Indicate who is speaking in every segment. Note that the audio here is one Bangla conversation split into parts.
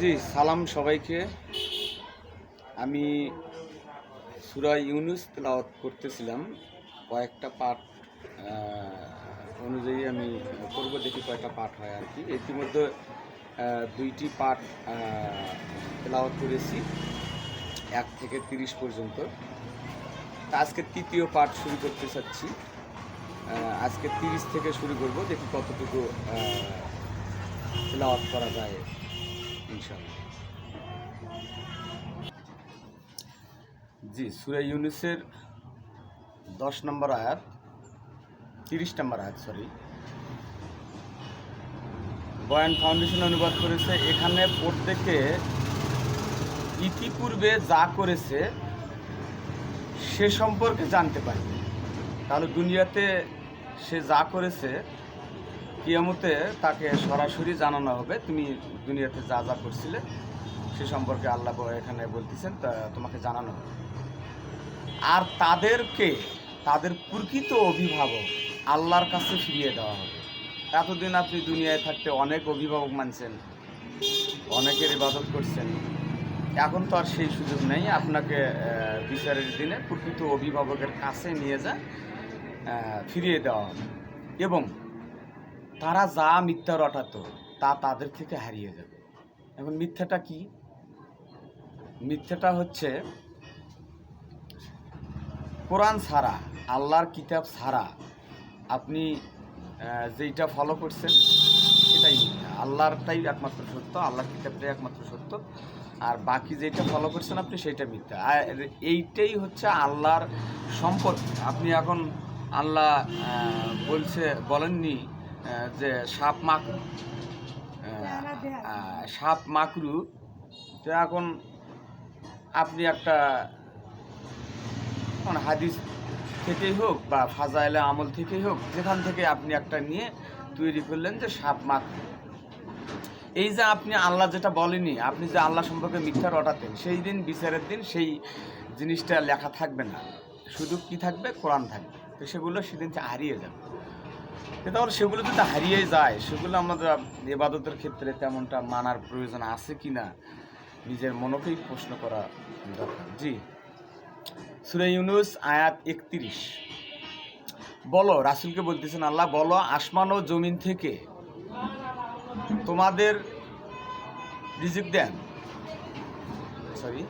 Speaker 1: জি, সালাম সবাইকে। আমি সুরা ইউনুস তেলাওয়াত করতেছিলাম। কয়েকটা পাঠ অনুযায়ী আমি করব, দেখি কয়েকটা পাঠ হয় আর কি। ইতিমধ্যে দুইটি পাঠ তেলাওয়াত করেছি, এক থেকে তিরিশ পর্যন্ত। আজকে তৃতীয় পাঠ শুরু করতে চাচ্ছি। আজকে তিরিশ থেকে শুরু করব, দেখি কতটুকু তেলাওয়াত করা যায়। ইনশাআল্লাহ। জি, সুরা ইউনিসের দশ নম্বর আয়াত, তিরিশ নম্বর আয়াত সরি বয়ান ফাউন্ডেশন অনুবাদ করেছে, এখানে প্রত্যেকে ইতিপূর্বে যা করেছে, সে সম্পর্কে জানতে পারবে। তাহলে দুনিয়াতে সে যা করেছে কিয়ামতে তাকে সরাসরি জানানো হবে। তুমি দুনিয়াতে যা যা করছিলে, সে সম্পর্কে আল্লাহ এখানে বলতেছেন, তা তোমাকে জানানো হবে। আর তাদেরকে, তাদের প্রকৃত অভিভাবক আল্লাহর কাছে ফিরিয়ে দেওয়া হবে। এতদিন আপনি দুনিয়ায় থাকতে অনেক অভিভাবক মানছেন, অনেকের ইবাদত করছেন। এখন তো আর সেই সুযোগ নেই, আপনাকে বিচারের দিনে প্রকৃত অভিভাবকের কাছে নিয়ে যা ফিরিয়ে দেওয়া হবে। এবং তারা যা মিথ্যা রটাতো, তা তাদের থেকে হারিয়ে যাবে। এখন মিথ্যাটা কি? মিথ্যাটা হচ্ছে, কোরআন ছাড়া, আল্লাহর কিতাব ছাড়া আপনি যেইটা ফলো করছেন, সেটাই মিথ্যা। আল্লাহরটাই একমাত্র সত্য, আল্লাহর কিতাবটাই একমাত্র সত্য। আর বাকি যেটা ফলো করছেন আপনি সেটা মিথ্যা। আর এইটাই হচ্ছে আল্লাহর সম্পদ। আপনি এখন আল্লাহ বলছে, বলেননি যে সাপ মাকড়ু সাপ মাকড়ু, তো এখন আপনি একটা হাদিস থেকেই হোক বা ফাজাইলে আমল থেকেই হোক, যেখান থেকে আপনি একটা নিয়ে তৈরি করলেন যে সাপ মাক এই যে আপনি আল্লাহ যেটা বলেনি আপনি যে আল্লাহ সম্পর্কে মিথ্যা রটাতেন, সেই দিন বিচারের দিন সেই জিনিসটা লেখা থাকবে না। শুধু কি থাকবে? কোরআন থাকবে। তো সেগুলো সেদিন হারিয়ে যাবে। তাহলে সেগুলো যদি হারিয়ে যায়, সেগুলো আমাদের এবাদতের ক্ষেত্রে তেমনটা মানার প্রয়োজন আছে কি না নিজের মনকেই প্রশ্ন করা দরকার। জি। সুরে ইউনুস, আয়াত একত্রিশ। বলো, রাসুলকে বলতেছেন, আল্লাহ বলো, আসমান ও জমিন থেকে তোমাদের রিজিক দেন। সরি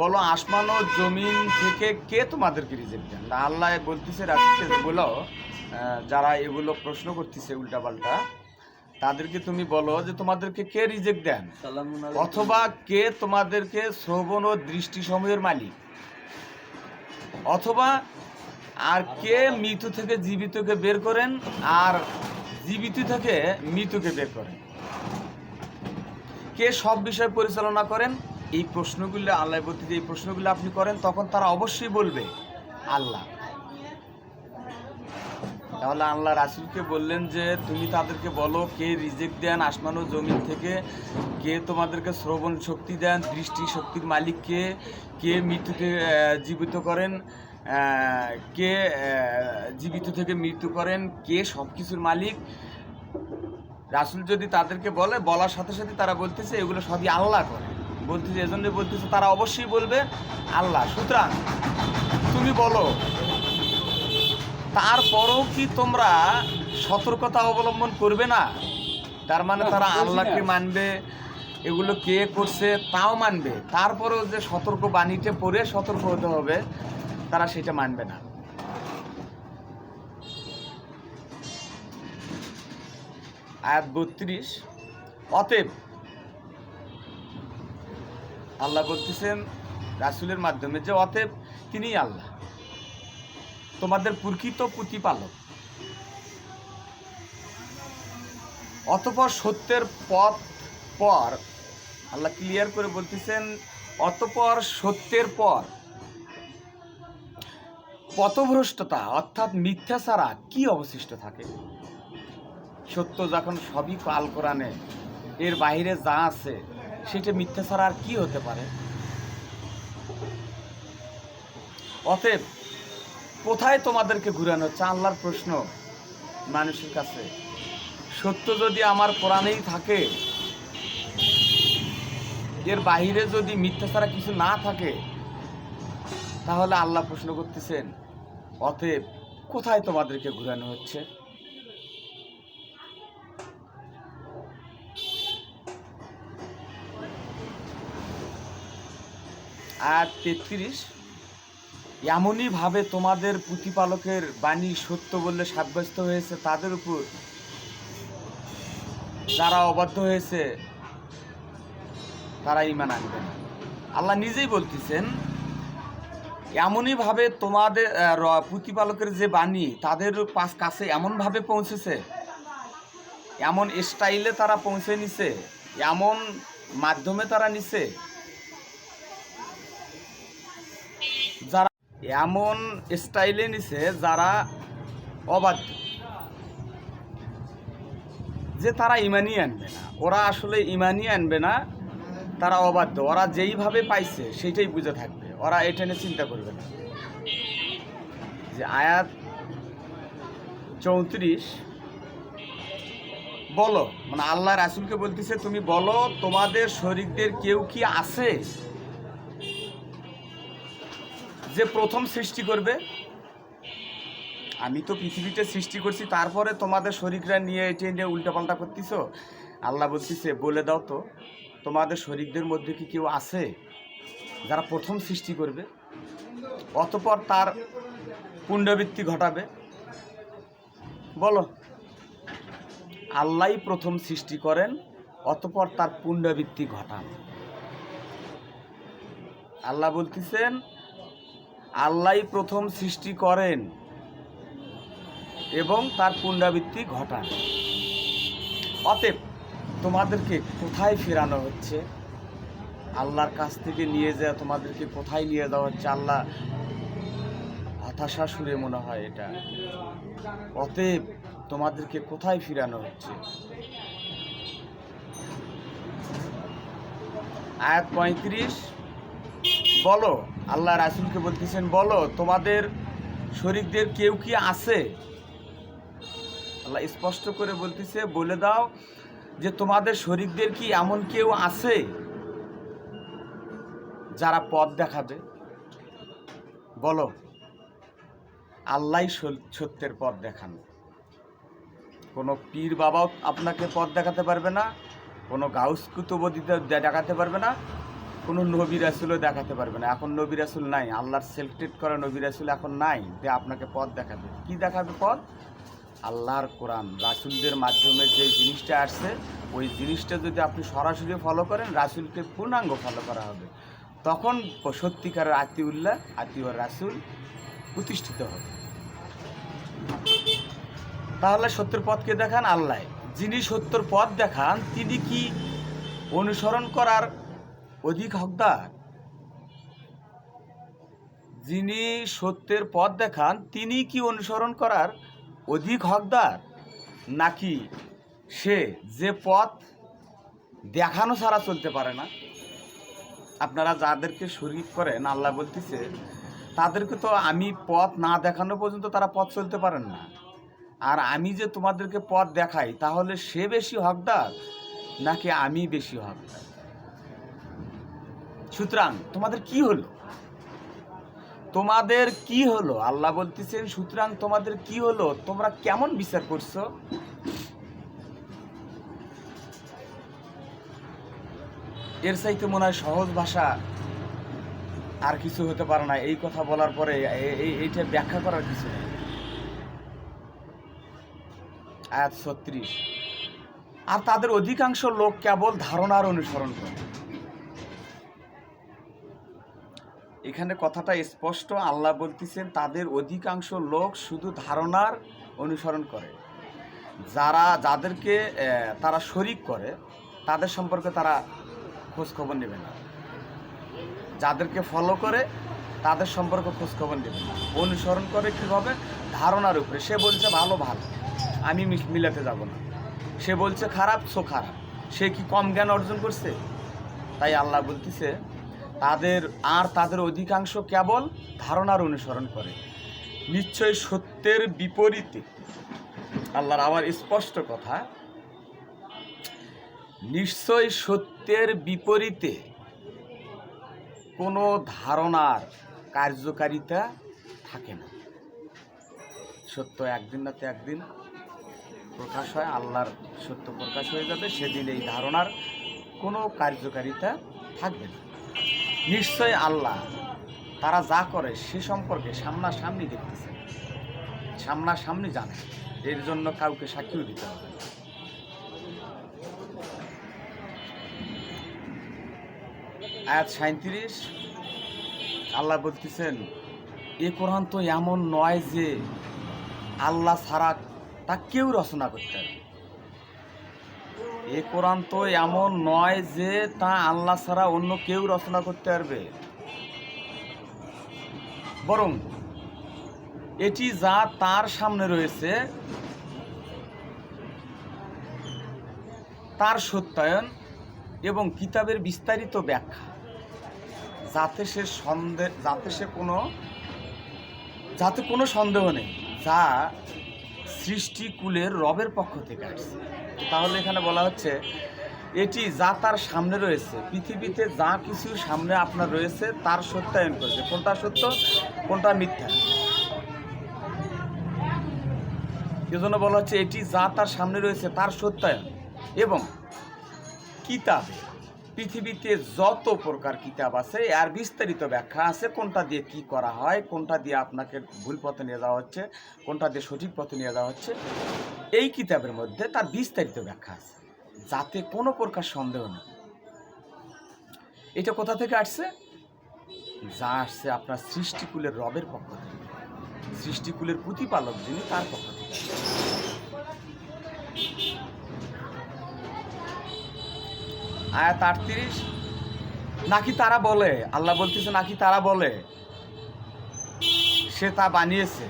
Speaker 1: বলো, আসমান ও জমিন থেকে কে তোমাদেরকে রিজিক দেন? আল্লাহ বলতেছে, রাসুলকে বলো যারা এগুলো প্রশ্ন করতেছে উল্টাপাল্টা তাদেরকে তুমি বলো যে তোমাদেরকে কে রিজেক্ট দেন? অথবা কে তোমাদেরকে শ্রবণ ও দৃষ্টি সময়ের মালিক? অথবা আর কে মৃত্যু থেকে জীবিতকে বের করেন আর জীবিত থেকে মৃত্যুকে বের করেন? কে সব বিষয় পরিচালনা করেন? এই প্রশ্নগুলো আল্লাহ বলতে যে এই প্রশ্নগুলো আপনি করেন তখন তারা অবশ্যই বলবে আল্লাহ। তাহলে আল্লাহ রাসুলকে বললেন যে, তুমি তাদেরকে বলো, কে রিজেক্ট দেন আসমান ও জমিন থেকে? কে তোমাদেরকে শ্রবণ শক্তি দেন, দৃষ্টি শক্তির মালিক কে কে মৃত্যুকে জীবিত করেন? কে জীবিত থেকে মৃত্যু করেন? কে সব কিছুর মালিক? রাসুল যদি তাদেরকে বলে, বলার সাথে সাথে তারা বলতেছে, এগুলো সবই আল্লাহ করে। বলতেছে এজন্য বলতেছে, তারা অবশ্যই বলবে, আল্লাহ, সুতরাং তুমি বলো তারপরও কি তোমরা সতর্কতা অবলম্বন করবে না? তার মানে তারা আল্লাহকে মানবে এগুলো কে করছে তাও মানবে। তারপরেও যে সতর্ক বাণীতে পড়ে সতর্ক হতে হবে তারা সেটা মানবে না। আয়াত বত্রিশ অতএব আল্লাহ বলতেছেন রাসুলের মাধ্যমে যে অতএব তিনিই আল্লাহ। তোমাদের প্রকৃত প্রতিপালক। অতপর সত্যের পথ পর, আল্লাহ ক্লিয়ার করে বলতেছেন, অতপর সত্যের পর পথভ্রষ্টতা অর্থাৎ মিথ্যা ছাড়া কি অবশিষ্ট থাকে? সত্য যখন সবই কাল কোরআনে, এর বাইরে যা আছে, সেটা মিথ্যা ছাড়া আর কি হতে পারে? অতএব কোথায় তোমাদেরকে ঘুরানো হচ্ছে? আল্লাহর প্রশ্ন মানুষের কাছে। সত্য যদি আমার কোরআনেই থাকে, এর বাহিরে যদি মিথ্যা ছাড়া কিছু না থাকে, তাহলে আল্লাহ প্রশ্ন করতেছেন, অতএব কোথায় তোমাদেরকে ঘুরানো হচ্ছে? আর তেত্রিশ। এমনই ভাবে তোমাদের প্রতিপালকের বাণী সত্য বললে সাব্যস্ত হয়েছে তাদের উপর? যারা অবাধ্য হয়েছে, তারা ইমান আনবে না। আল্লাহ নিজেই বলতেছেন এমনই ভাবে তোমাদের প্রতিপালকের যে বাণী তাদের পাশ কাছে এমনভাবে পৌঁছেছে? এমন স্টাইলে তারা পৌঁছে নিছে? এমন মাধ্যমে তারা নিছে? যারা এমন স্টাইলে নিছে যারা অবাধ্য। যে তারা ইমানই আনবে না। ওরা আসলে ইমানই আনবে না, তারা অবাধ্য। ওরা যেইভাবে পাইছে, সেইটাই বুঝে থাকবে। ওরা এটা নিয়ে চিন্তা করবে না। যে আয়াত চৌত্রিশ, বলো মানে আল্লাহ রাসুলকে বলতেছে, তুমি বলো, তোমাদের শরীরদের কেউ কি আছে? যে প্রথম সৃষ্টি করবে? আমি তো পৃথিবীতে সৃষ্টি করছি, তারপরে তোমাদের শরীররা নিয়ে এটে নিয়ে উল্টাপাল্টা করতেছো? আল্লাহ বলতেছে, বলে দাও তো, তোমাদের শরীরদের মধ্যে কি কেউ আছে যারা প্রথম সৃষ্টি করবে? অতপর তার পুণ্যবৃত্তি ঘটাবে। বলো, আল্লাহই প্রথম সৃষ্টি করেন, অতপর তার পুণ্যবৃত্তি ঘটান। আল্লাহ বলতেছেন আল্লাহই প্রথম সৃষ্টি করেন এবং তার পুনরাবৃত্তি ঘটান। অতএব তোমাদেরকে কোথায় ফেরানো হচ্ছে? আল্লাহর কাছ থেকে নিয়ে যাওয়া, তোমাদেরকে কোথায় নিয়ে যাওয়া হচ্ছে? আল্লাহ হতাশা সুরে মনে হয় এটা। অতএব তোমাদেরকে কোথায় ফিরানো হচ্ছে? আয়াত পঁয়ত্রিশ, বলো আল্লাহ রাসুলকে বলতেছেন, বলো, তোমাদের শরীরদের কেউ কি আছে? আল্লাহ স্পষ্ট করে বলতেছে, বলে দাও যে তোমাদের শরীরদের কি এমন কেউ আছে যারা পথ দেখাবে? বলো, আল্লাহ সত্যের পথ দেখান। কোনো পীর বাবাও আপনাকে পথ দেখাতে পারবে না, কোনো গাউস কুতুবদিতে দেখাতে পারবে না কোনো নবী রাসুলও দেখাতে পারবে না। এখন নবী রাসুল নাই। আল্লাহর সেলেক্টেড করা নবী রাসুল এখন নাই। যে আপনাকে পথ দেখাবে। কি দেখাবে পথ? আল্লাহর কোরআন। রাসুলদের মাধ্যমে যে জিনিসটা আসছে, ওই জিনিসটা যদি আপনি সরাসরি ফলো করেন, রাসুলকে পূর্ণাঙ্গ ফলো করা হবে। তখন সত্যিকারের আতিউল্লাহ, আতিউর রাসুল প্রতিষ্ঠিত হবে। তাহলে সত্যের পথকে দেখান আল্লাহ। যিনি সত্যর পথ দেখান, তিনি কি অনুসরণ করার অধিক হকদার। যিনি সত্যের পথ দেখান, তিনি কি অনুসরণ করার অধিক হকদার? নাকি সে যে পথ দেখানো ছাড়া চলতে পারে না? আপনারা যাদেরকে শরীর করেন, আল্লাহ বলতেছে, তাদেরকে তো আমি পথ না দেখানো পর্যন্ত তারা পথ চলতে পারেন না। আর আমি যে তোমাদেরকে পথ দেখাই, তাহলে সে বেশি হকদার নাকি আমি বেশি হকদার? সুতরাং তোমাদের কি হলো? তোমাদের কি হলো? আল্লাহ বলতেছেন, সুতরাং তোমাদের কি হলো? তোমরা কেমন বিচার করছ? এর চাইতে মনে হয় সহজ ভাষা আর কিছু হতে পারে না। এই কথা বলার পরে এইটা ব্যাখ্যা করার কিছু নেই। আয়াত ছত্রিশ। আর তাদের অধিকাংশ লোক কেবল ধারণার অনুসরণ করে। এখানে কথাটা স্পষ্ট, আল্লাহ বলতেছেন, তাদের অধিকাংশ লোক শুধু ধারণার অনুসরণ করে। যারা, যাদেরকে তারা শরিক করে, তাদের সম্পর্কে তারা খোঁজখবর নেবে না। যাদেরকে ফলো করে, তাদের সম্পর্কে খোঁজখবর নেবে না। অনুসরণ করে কীভাবে? ধারণার উপরে। সে বলছে, ভালো ভালো। আমি মিলাতে যাব না। সে বলছে, খারাপ সো খারাপ। সে কি কম জ্ঞান অর্জন করছে? তাই আল্লাহ বলতেছে তাদের আর তাদের অধিকাংশ কেবল ধারণার অনুসরণ করে। নিশ্চয় সত্যের বিপরীতে। আল্লাহর আবার স্পষ্ট কথা নিশ্চয় সত্যের বিপরীতে কোনো ধারণার কার্যকারিতা থাকে না। সত্য একদিন না তো একদিন প্রকাশ হয়, আল্লাহর সত্য প্রকাশ হয়ে যাবে, সেদিন এই ধারণার কোনো কার্যকারিতা থাকবে না। নিশ্চয় আল্লাহ তারা যা করে সে সম্পর্কে সামনাসামনি দেখতেছে। সামনাসামনি জানে। এর জন্য কাউকে সাক্ষীও দিতে হবে। আয়াত সাঁত্রিশ আল্লাহ বলতেছেন, এ কোরআন তো এমন নয় যে আল্লাহ ছাড়া তা কেউ রচনা করতে পারে এ কোরআন তো এমন নয় যে তা আল্লাহ ছাড়া অন্য কেউ রচনা করতে পারবে। বরং এটি যা তার সামনে রয়েছে, তার সত্যায়ন এবং কিতাবের বিস্তারিত ব্যাখ্যা। যাতে সে সন্দেহ যাতে সে কোনো, যাতে কোনো সন্দেহ নেই, যা সৃষ্টিকুলের রবের পক্ষ থেকে আসছে। তাহলে এখানে বলা হচ্ছে, এটি যা তার সামনে রয়েছে, পৃথিবীতে যা কিছু সামনে আপনার রয়েছে, তার সত্যায়ন করেছে। কোনটা সত্য, কোনটা মিথ্যা? এজন্য বলা হচ্ছে, এটি যা তার সামনে রয়েছে, তার সত্যায়ন এবং কিতাবে পৃথিবীতে যত প্রকার কিতাব আছে আর বিস্তারিত ব্যাখ্যা আছে, কোনটা দিয়ে কি করা হয়, কোনটা দিয়ে আপনাকে ভুল পথে নিয়ে যাওয়া হচ্ছে, কোনটা দিয়ে সঠিক পথে নিয়ে যাওয়া হচ্ছে, এই কিতাবের মধ্যে তার বিস্তারিত ব্যাখ্যা আছে। যাতে কোনো প্রকার সন্দেহ নেই এটা কোথা থেকে আসছে? যা আসছে আপনার সৃষ্টিকুলের রবের পক্ষ থেকে। সৃষ্টিকুলের প্রতিপালক যিনি, তার পক্ষ থেকে আয়াত আটত্রিশ, নাকি তারা বলে? আল্লাহ বলতেছে, নাকি তারা বলে? সে তা বানিয়েছে।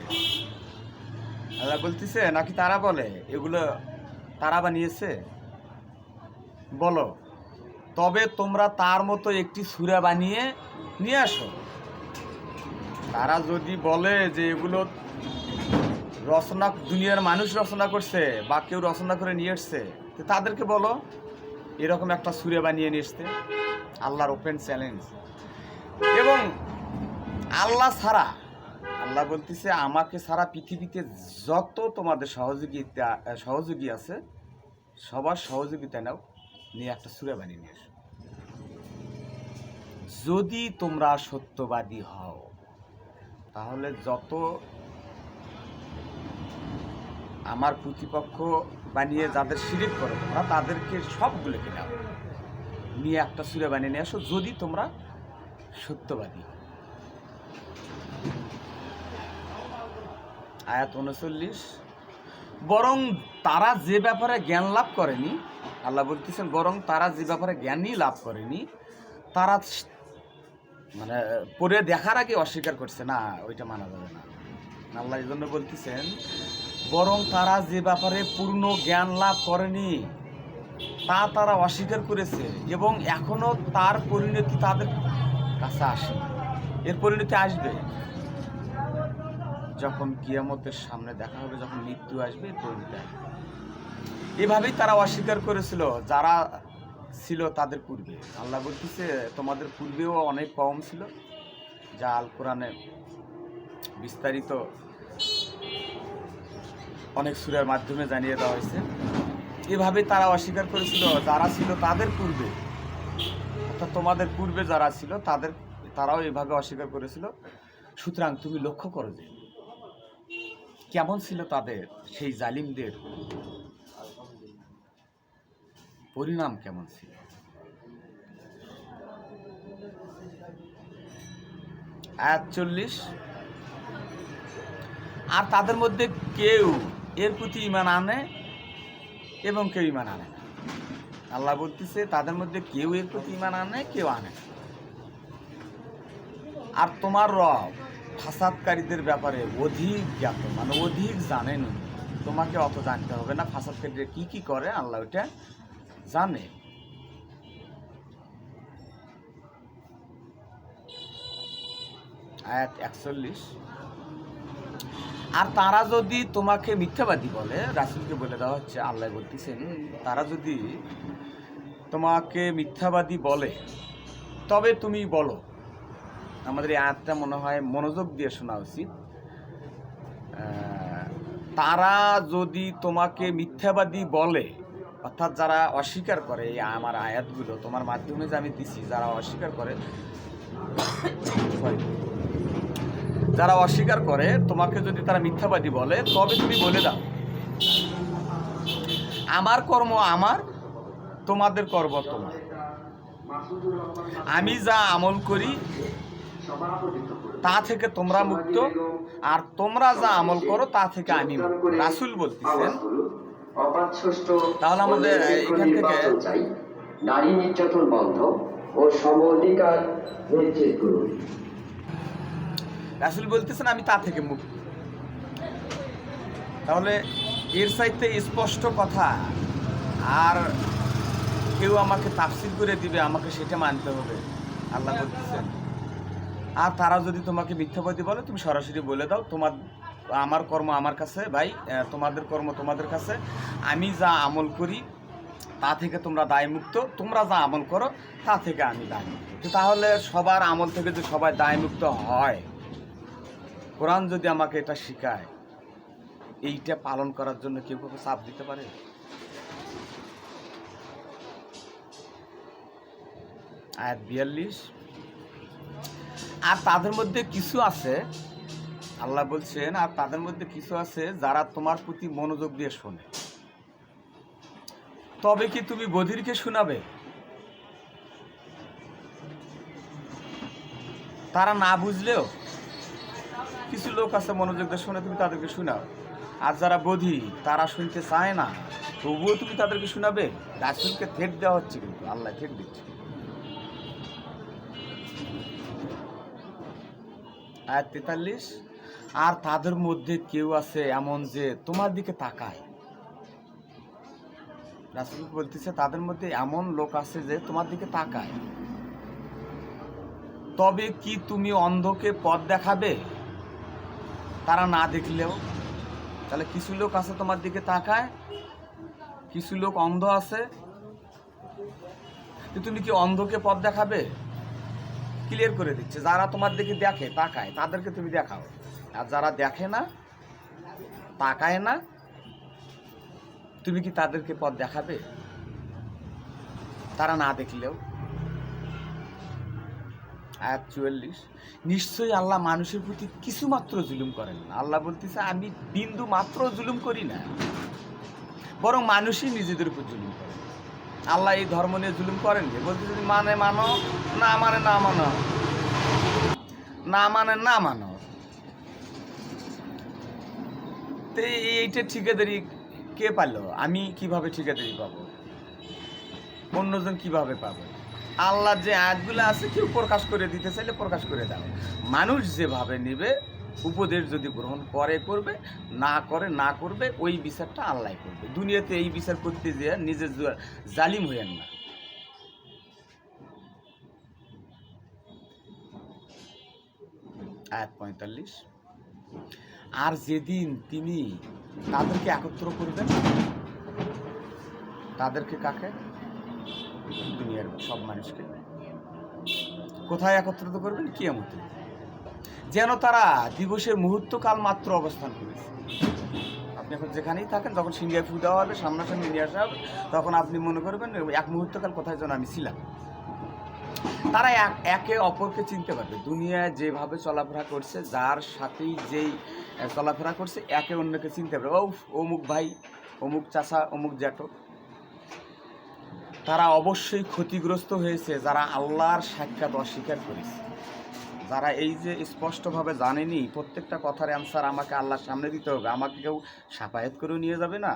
Speaker 1: আল্লাহ বলতেছে, নাকি তারা বলে? এগুলো তারা বানিয়েছে? বলো। তবে তোমরা তার মতো একটি সুরা বানিয়ে নিয়ে আসো। তারা যদি বলে যে এগুলো রচনা, দুনিয়ার মানুষ রচনা করছে বা কেউ রচনা করে নিয়ে এসছে তাদেরকে বলো। এরকম একটা সুরে বানিয়ে নিয়ে এসতে আল্লাহর ওপেন চ্যালেঞ্জ এবং আল্লাহ ছাড়া, আল্লাহ বলতেছে, আমাকে ছাড়া পৃথিবীতে যত তোমাদের সহযোগিতা, সহযোগী আছে, সবার সহযোগিতা নাও, নিয়ে একটা সুরে বানিয়ে নিয়ে এসো। যদি তোমরা সত্যবাদী হও, তাহলে যত আমার প্রতিপক্ষ বানিয়ে যাদের শিরিক করে তোমরা, তাদেরকে সবগুলোকে নাও নিয়ে একটা সুরে বানিয়ে নিয়ে আসো, যদি তোমরা সত্যবাদী। আয়াত উনচল্লিশ, বরং তারা যে ব্যাপারে জ্ঞান লাভ করেনি, আল্লাহ বলতেছেন, বরং তারা যে ব্যাপারে জ্ঞানই লাভ করেনি, তারা মানে পড়ে দেখার আগে অস্বীকার করছে, না, ওইটা মানা যাবে না আল্লাহ এই জন্য বলতেছেন বরং তারা যে ব্যাপারে পূর্ণ জ্ঞান লাভ করেনি, তা তারা অস্বীকার করেছে এবং এখনও তার পরিণতি তাদের কাছে আসে এর পরিণতি আসবে। যখন কিয়ামতের সামনে দেখা হবে, যখন মৃত্যু আসবে, এর পরিণতি আসবে। এভাবেই তারা অস্বীকার করেছিল, যারা ছিল তাদের পূর্বে। আল্লাহ বলতেছে, তোমাদের পূর্বেও অনেক কম ছিল, যা আল কোরআনে বিস্তারিত অনেক সুরের মাধ্যমে জানিয়ে দেওয়া হয়েছে। এভাবে তারা অস্বীকার করেছিল, যারা ছিল তাদের পূর্বে। অর্থাৎ তোমাদের পূর্বে যারা ছিল, তাদের, তারাও এভাবে অস্বীকার করেছিল। সুতরাং তুমি লক্ষ্য করো যে, কেমন ছিল তাদের, সেই জালিমদের পরিণাম কেমন ছিল? আর তাদের মধ্যে কেউ এর প্রতি ইমান আনে এবং কেউ ইমান আনে না। আল্লাহ বলতেছে, তাদের মধ্যে কেউ এর প্রতি ইমান আনে, কেউ আনে আর তোমার রব ফাসাদকারীদের ব্যাপারে অধিক জ্ঞাত মানে অধিক জানেন। তোমাকে অত জানতে হবে না, ফাসাদকারীরা কি কি করে, আল্লাহ ওইটা জানে। আয়াত একচল্লিশ। আর তারা যদি তোমাকে মিথ্যাবাদী বলে, রাসুলকে বলে দেওয়া হচ্ছে, আল্লাহ বলতেছেন, তারা যদি তোমাকে মিথ্যাবাদী বলে, তবে তুমি বলো। আমাদের এই আয়াতটা মনে হয় মনোযোগ দিয়ে শোনা উচিত। তারা যদি তোমাকে মিথ্যাবাদী বলে, অর্থাৎ যারা অস্বীকার করে, এই আমার আয়াতগুলো তোমার মাধ্যমে যে আমি দিছি, যারা অস্বীকার করে যারা অস্বীকার করে, তোমাকে যদি তারা মিথ্যাবাদী বলে, তবে তুমি বলে দাও। আমার কর্ম আমার, তোমাদের কর্ম তোমার। আমি যা আমল করি, তা থেকে তোমরা মুক্ত, আর তোমরা যা আমল করো, তা থেকে আমি রাসুল বলতেছেন,
Speaker 2: তাহলে আমাদের এখান থেকে নারী নির্যাতন বন্ধ ও সম অধিকার নিশ্চিত করুন।
Speaker 1: রাসুল বলতেছেন, আমি তা থেকে মুক্ত। তাহলে এর সাইতে স্পষ্ট কথা, আর কেউ আমাকে তাফসিল করে দিবে, আমাকে সেটা মানতে হবে। আল্লাহ বলতেছেন, আর তারা যদি তোমাকে মিথ্যাবাদী বলে, তুমি সরাসরি বলে দাও, তোমার, আমার কর্ম আমার কাছে, ভাই তোমাদের কর্ম তোমাদের কাছে। আমি যা আমল করি, তা থেকে তোমরা দায়মুক্ত, তোমরা যা আমল করো, তা থেকে আমি দায়মুক্ত। তো তাহলে সবার আমল থেকে যদি সবাই দায়মুক্ত হয় কোরআন যদি আমাকে এটা শিখায়, এইটা পালন করার জন্য কেউ কাউকে চাপ দিতে পারে? আয়াত বিয়াল্লিশ। আর তাদের মধ্যে কিছু আছে, আল্লাহ বলছেন, আর তাদের মধ্যে কিছু আছে যারা তোমার প্রতি মনোযোগ দিয়ে শোনে। তবে কি তুমি বধিরকে শোনাবে? তারা না বুঝলেও কিছু লোক আছে মনোযোগ দিয়ে শুনে তুমি তাদেরকে শোনাও। আর যারা বোধি, তারা শুনতে চায় না, তবুও তুমি তাদেরকে শোনাবে। রাসুলকে থেট দেওয়া হচ্ছে কিন্তু, আল্লাহ থেট দিচ্ছে। আয়াত তেতাল্লিশ, আর তাদের মধ্যে কেউ আছে এমন যে তোমার দিকে তাকায়। রাসুল বলতেছে, তাদের মধ্যে এমন লোক আছে যে তোমার দিকে তাকায়। তবে কি তুমি অন্ধকে পথ দেখাবে? তারা না দেখলেও। তাহলে কিছু লোক আছে তোমার দিকে তাকায়, কিছু লোক অন্ধ আছে। তুমি কি অন্ধকে পথ দেখাবে? ক্লিয়ার করে দিচ্ছে। যারা তোমার দিকে দেখে, তাকায়। তাদেরকে তুমি দেখাও। আর যারা দেখে না, তাকায় না, তুমি কি তাদেরকে পথ দেখাবে? তারা না দেখলেও। আয়াত চুয়াল্লিশ, নিশ্চয়ই আল্লাহ মানুষের প্রতি কিছু মাত্র জুলুম করেন না। আল্লাহ বলতেছে, আমি বিন্দু মাত্র জুলুম করি না। বরং মানুষই নিজেদের উপর জুলুম করে। আল্লাহ এই ধর্ম নিয়ে জুলুম করেন যে বলতে যদি মানে মানো, না মানে না মানো। না মানে না মানো। তো এই- এইটা ঠিকাদারি কে পারল আমি কীভাবে ঠিকাদারি পাবো? অন্যজন কীভাবে পাবে? আল্লাহ যে আয়াতগুলো আছে, কেউ প্রকাশ করে দিতে চাইলে প্রকাশ করে দাও। মানুষ যেভাবে নেবে, উপদেশ যদি গ্রহণ করে, করবে, না করে, না করবে, ওই বিচারটা আল্লাহ করবে। দুনিয়াতে এই বিচার করতে যেয়ে নিজের জালিম হইয়েন না। পঁয়তাল্লিশ। আর যেদিন তিনি তাদেরকে একত্র করবেন, তাদেরকে কাকে? দুনিয়ার সব মানুষকে কোথায় একত্রিত করবেন? কিয়ামতে যেন তারা দিবসের মুহূর্তকাল মাত্র অবস্থান করেছে। আপনি এখন যেখানেই থাকেন, যখন সিঙ্গায় ফু দেওয়া হবে, সামনাসামনি নিয়ে আসা হবে, তখন আপনি মনে করবেন এক মুহূর্তকাল কোথায় যেন আমি ছিলাম। তারা এক, একে অপরকে চিনতে পারবে। দুনিয়ায় যেভাবে চলাফেরা করছে, যার সাথেই যেই চলাফেরা করছে, একে অন্যকে চিনতে পারবে। ও অমুক ভাই, অমুক চাচা, অমুক জ্যাঠো তারা অবশ্যই ক্ষতিগ্রস্ত হয়েছে, যারা আল্লাহর সাক্ষাৎ অস্বীকার করেছে। যারা এই যে স্পষ্টভাবে জানেনি, প্রত্যেকটা কথার অ্যান্সার আমাকে আল্লাহর সামনে দিতে হবে। আমাকে কেউ সাফায়াত করেও নিয়ে যাবে না।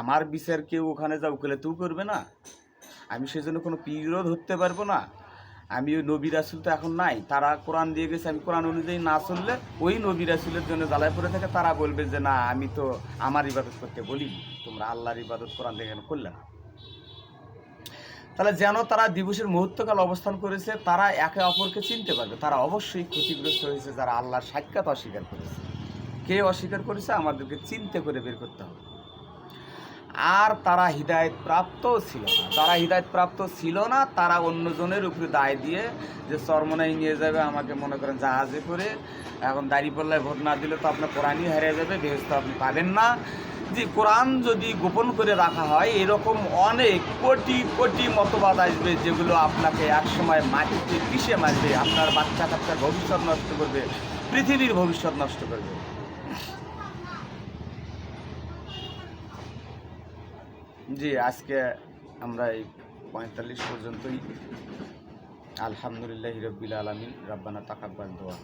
Speaker 1: আমার বিচার কেউ ওখানে যা উকিলেতেও করবে না। আমি সেজন্য কোনো পীরও ধরতে পারব না। আমি ওই নবী রাসুল তো এখন নাই। তারা কোরআন দিয়ে গেছে, আমি কোরআন অনুযায়ী না চললে ওই নবী রাসুলের জন্য জ্বালায় পড়ে থাকে। তারা বলবে যে, না, আমি তো আমার ইবাদত করতে বলি তোমরা আল্লাহর ইবাদত কোরআন দেখে কেন করলে না? তাহলে যেন তারা দিবসের মুহূর্তকাল অবস্থান করেছে, তারা একে অপরকে চিনতে পারবে। তারা অবশ্যই ক্ষতিগ্রস্ত হয়েছে, যারা আল্লাহর সাক্ষাৎ অস্বীকার করেছে। কে অস্বীকার করেছে? আমাদেরকে চিনতে করে বের করতে হবে। আর তারা হৃদায়ত প্রাপ্ত ছিল না। যারা হৃদায়ত প্রাপ্ত ছিল না, তারা অন্যজনের উপরে দায় দিয়ে যে চরমনাই নিয়ে যাবে, আমাকে মনে করেন জাহাজে করে এখন দাঁড়িপাল্লায় ভোট না দিলে তো আপনার কোরআনই হারিয়ে যাবে বেহস্ত আপনি পাবেন না। যে কোরআন যদি গোপন করে রাখা হয়, এরকম অনেক কোটি কোটি মতবাদ আসবে যেগুলো আপনাকে একসময় মাটিতে পিষে মারবে, আপনার বাচ্চা কাচ্চার ভবিষ্যৎ নষ্ট করবে, পৃথিবীর ভবিষ্যৎ নষ্ট করবে। জি, আজকে আমরা এই পঁয়তাল্লিশ পর্যন্তই। আলহামদুলিল্লাহ হিরব্বিল আলমিন। রাব্বানা তাকাব্বাল দোয়া।